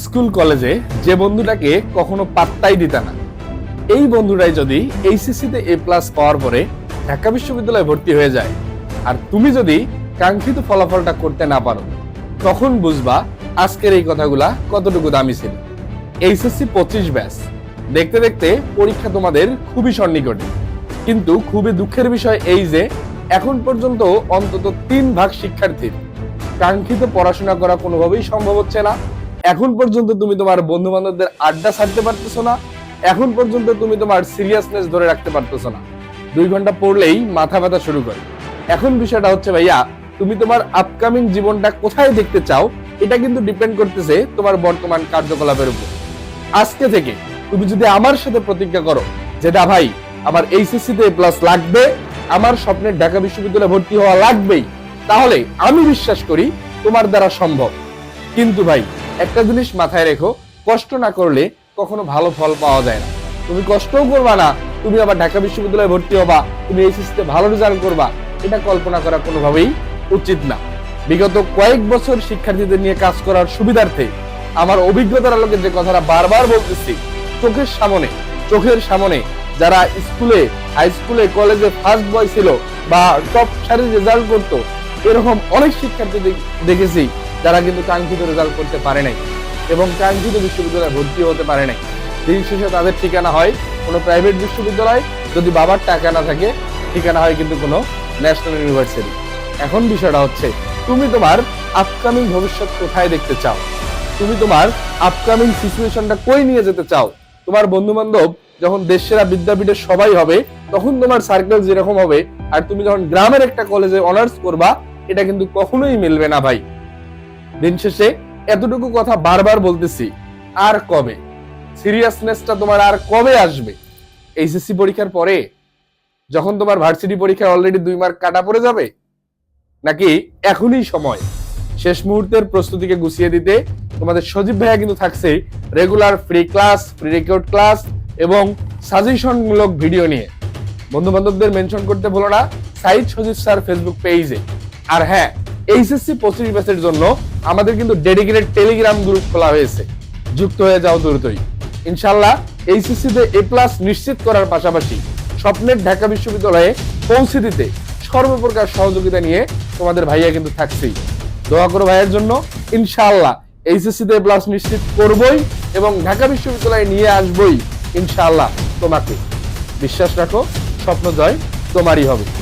School কলেজে যে বন্ধুটাকে কখনো পাত্তাই দিতে না। এই বন্ধুটাই যদি এইচএসসিতে এ প্লাস পাওয়ার পরে ঢাকা বিশ্ববিদ্যালয়ে ভর্তি হয়ে যায়, আর তুমি যদি কাঙ্ক্ষিত ফলাফলটা করতে না পারো, তখন বুঝবা আজকের এই কথাগুলা কতটুকু দামি ছিল। এইচএসসি পঁচিশ ব্যাস। দেখতে দেখতে পরীক্ষা তোমাদের খুবই সন্নিকটে। কিন্তু খুবই দুঃখের বিষয় এই যে, এখন পর্যন্ত অন্তত তিন ভাগ শিক্ষার্থীর কাঙ্ক্ষিত পড়াশোনা করা কোনোভাবেই সম্ভব হচ্ছে না। এখন পর্যন্ত তুমি তোমার বন্ধু বান্ধবদের আড্ডা ছাড়তে পারতেছো না, এখন পর্যন্ত তুমি তোমার সিরিয়াসনেস ধরে রাখতে পারতেছো না। দুই ঘণ্টা পড়লেই মাথা ব্যথা শুরু করে। এখন বিষয়টা হচ্ছে ভাইয়া, তুমি তোমার আপকামিং জীবনটা কোথায় দেখতে চাও, এটা কিন্তু ডিপেন্ড করতেছে তোমার বর্তমান কার্যকলাপের উপর। আজকে থেকে তুমি যদি আমার সাথে প্রতিজ্ঞা করো যে, না ভাই, আমার এইচএসসি তে প্লাস লাগবে, আমার স্বপ্নের ঢাকা বিশ্ববিদ্যালয়ে ভর্তি হওয়া লাগবেই, তাহলে আমি বিশ্বাস করি তোমার দ্বারা সম্ভব। কিন্তু ভাই একটা জিনিস মাথায় রেখো, কষ্ট না করলে কখনো ভালো ফল পাওয়া যায় না। তুমি কষ্টও করবা না, তুমি আবার ঢাকা বিশ্ববিদ্যালয়ে ভর্তি হবা, তুমি এইচএসসি তে ভালো রেজাল্ট করবা, এটা কল্পনা করা কোনোভাবেই উচিত না। বিগত কয়েক বছর শিক্ষার্থীদের নিয়ে কাজ করার সুবিধার্থে আমার অভিজ্ঞতার আলোকে যে কথাটা বারবার বলতেছি, চোখের সামনে চোখের সামনে যারা স্কুলে হাই স্কুলে কলেজে ফার্স্ট বয় ছিল বা টপ সারি রেজাল্ট করতো, এরকম অনেক শিক্ষার্থী দেখেছি যারা কিন্তু কাঙ্ক্ষিত রেজাল্ট করতে পারে নাই এবং কাঙ্ক্ষিত বিশ্ববিদ্যালয়ে ভর্তি হতে পারে নাই। দিন শেষে তাদের ঠিকানা হয় কোনো প্রাইভেট বিশ্ববিদ্যালয়, যদি বাবার টাকা না থাকে, ঠিকানা হয় কিন্তু কোনো ন্যাশনাল ইউনিভার্সিটি এখন বিষয়টা হচ্ছে, তুমি তোমার আপকামিং ভবিষ্যৎ কোথায় দেখতে চাও? তুমি তোমার আপকামিং সিচুয়েশনটা কই নিয়ে যেতে চাও? তোমার বন্ধু বান্ধব যখন দেশেরা বিদ্যাপীঠের সবাই হবে, তখন তোমার সার্কেল যেরকম হবে, আর তুমি যখন গ্রামের একটা কলেজে অনার্স করবা, এটা কিন্তু কখনোই মিলবে না ভাই। দিন শেষে এতটুকু কথা বারবার বলতেছি, আর কবে? সিরিয়াসনেসটা তোমার আর কবে আসবে? এইচএসসি পরীক্ষার পরে? যখন তোমার ভার্সিটি পরীক্ষায় অলরেডি দুই মার্ক কাটা পড়ে যাবে? নাকি এখনই সময়? শেষ মুহূর্তের প্রস্তুতিকে গুছিয়ে দিতে তোমাদের সজীব ভাইয়া কিন্তু থাকছে regular free class free record class এবং সাজেশনমূলক ভিডিও নিয়ে। বন্ধু বান্ধবদের মেনশন করতে ভুলো না সাইদ সজীব স্যার ফেসবুক পেজে আর হ্যাঁ এইচএসসি পঁচিশ ব্যাচের জন্য আমাদের কিন্তু ডেডিকেটেড টেলিগ্রাম গ্রুপ খোলা হয়েছে। যুক্ত হয়ে যাও দ্রুতই। ইনশাল্লাহ এইচএসসি তে এ প্লাস নিশ্চিত করার পাশাপাশি স্বপ্নের ঢাকা বিশ্ববিদ্যালয়ে পৌঁছে দিতে সর্বপ্রকার সহযোগিতা নিয়ে তোমাদের ভাইয়া কিন্তু থাকছেই। দোয়া করো ভাইয়ের জন্য। ইনশাআল্লাহ এইচএসসি তে প্লাস নিশ্চিত করবই এবং ঢাকা বিশ্ববিদ্যালয়ে নিয়ে আসবই। ইনশাআল্লাহ তোমাকে। বিশ্বাস রাখো, স্বপ্ন জয় তোমারই হবে।